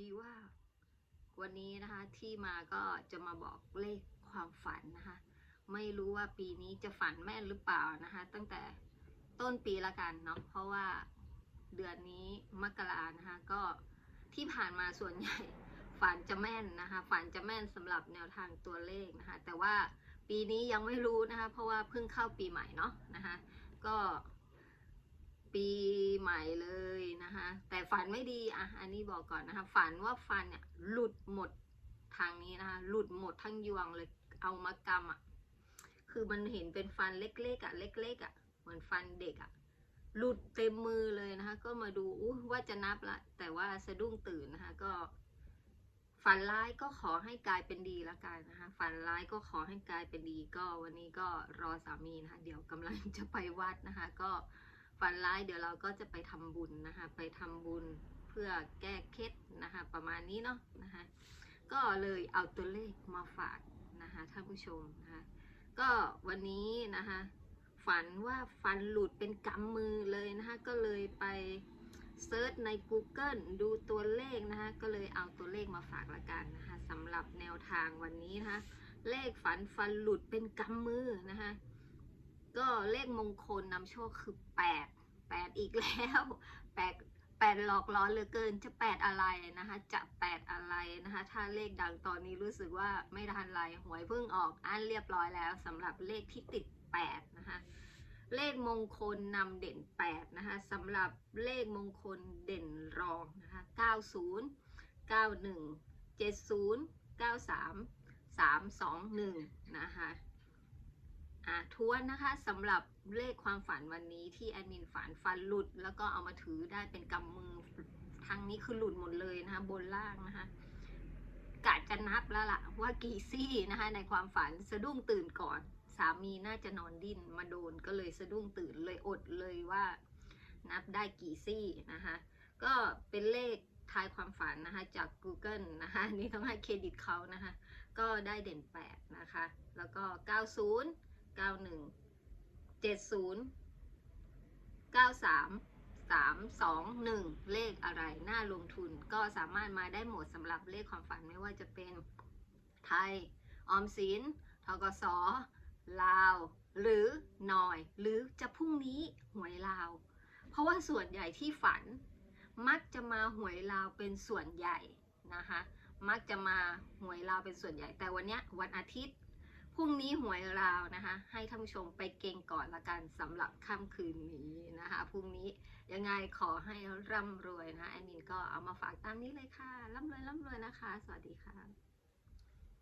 ดีว่า วันนี้นะคะที่มาก็จะมาบอกเลขความฝันนะคะ ไม่รู้ว่าปีนี้จะฝันแม่นหรือเปล่านะคะ ตั้งแต่ต้นปีละกันเนาะเพราะว่าเดือนนี้มกรานะคะก็ที่ผ่านมาส่วนใหญ่ฝันจะแม่นนะคะฝันจะแม่นสำหรับแนวทางตัวเลขนะคะ แต่ว่าปีนี้ยังไม่รู้นะคะ เพราะว่าเพิ่งเข้าปีใหม่เนาะนะคะ ก็ปีใหม่เลย แต่ฝันไม่ดีอะอันนี้บอกก่อนนะคะฝันว่าฟันเนี่ยหลุดหมดทางนี้นะคะหลุดหมดทั้งยวงเลยเอามากำอะคือมันเห็นเป็นฟันเล็กๆอะเล็กๆอะเหมือนฟันเด็กอะหลุดเต็มมือเลยนะคะ ก็มาดูอู้ว่าจะนับละ แต่ว่าสะดุ้งตื่นนะคะก็ฝันร้ายก็ขอให้กลายเป็นดีละกันนะคะฝันร้ายก็ขอให้กลายเป็นดีก็วันนี้ก็รอสามีนะคะเดี๋ยวกำลังจะไปวัดนะคะ ก็ ฝันร้ายเดี๋ยวเราก็จะไปทำบุญนะคะไปทำบุญเพื่อแก้เคล็ดนะคะประมาณนี้เนาะนะคะก็เลยเอาตัวเลขมาฝากนะคะท่านผู้ชมนะคะก็วันนี้นะคะฝันว่าฟันหลุดเป็นกำมือเลยนะคะก็เลยไปเซิร์ชใน Google ดูตัวเลขนะคะก็เลยเอาตัวเลขมาฝากละกันนะคะสำหรับแนวทางวันนี้นะคะเลขฝันฟันหลุดเป็นกำมือนะคะ ก็เลขมงคลนำโชคคือแปดแปดอีกแล้วแปดแปดหลอกล้อเหลือเกินจะแปดอะไรนะคะ จะแปดอะไรนะคะ ถ้าเลขดังตอนนี้รู้สึกว่าไม่ทันไรหวยเพิ่งออกอันเรียบร้อยแล้วสำหรับเลขที่ติดแปดนะคะเลขมงคลนำเด่น 8 นะคะสำหรับเลขมงคลเด่นรองนะคะ90 91 70 93 321 นะคะ อะทวนนะคะสำหรับเลขความฝันวันนี้ที่แอดมินฝันฟันหลุด แล้วก็เอามาถือได้เป็นกำมือทางนี้คือหลุดหมดเลยนะคะบนล่างนะคะกะจะนับแล้วล่ะว่ากี่ซี่นะคะในความฝันสะดุ้งตื่นก่อน สามีน่าจะนอนดิ้นมาโดนก็เลยสะดุ้งตื่นเลยอดเลยว่า นับได้กี่ซี่นะคะก็เป็นเลขทายความฝันนะคะจาก Google นะคะนนี่ต้องให้เครดิตเขานะคะก็ได้เด่น 8 นะคะ แล้วก็ 90 91 70 93 3 2 1เลขอะไรน่าลงทุนก็สามารถมาได้หมดสำหรับเลขความฝันไม่ว่าจะเป็นไทย ออมสินทกสลาว หรือหน่อย หรือจะพรุ่งนี้หวยลาว เพราะว่าส่วนใหญ่ที่ฝัน มักจะมาหวยลาวเป็นส่วนใหญ่นะคะ มักจะมาหวยลาวเป็นส่วนใหญ่แต่วันนี้วันอาทิตย์ พรุ่งนี้หวยลาวนะคะ ให้ท่านผู้ชมไปเก่งก่อนละกันสำหรับค่ำคืนนี้นะคะพรุ่งนี้ยังไงขอให้ร่ำรวยนะแอดมินก็เอามาฝากตามนี้เลยค่ะร่ำรวยร่ำรวยนะคะ สวัสดีค่ะ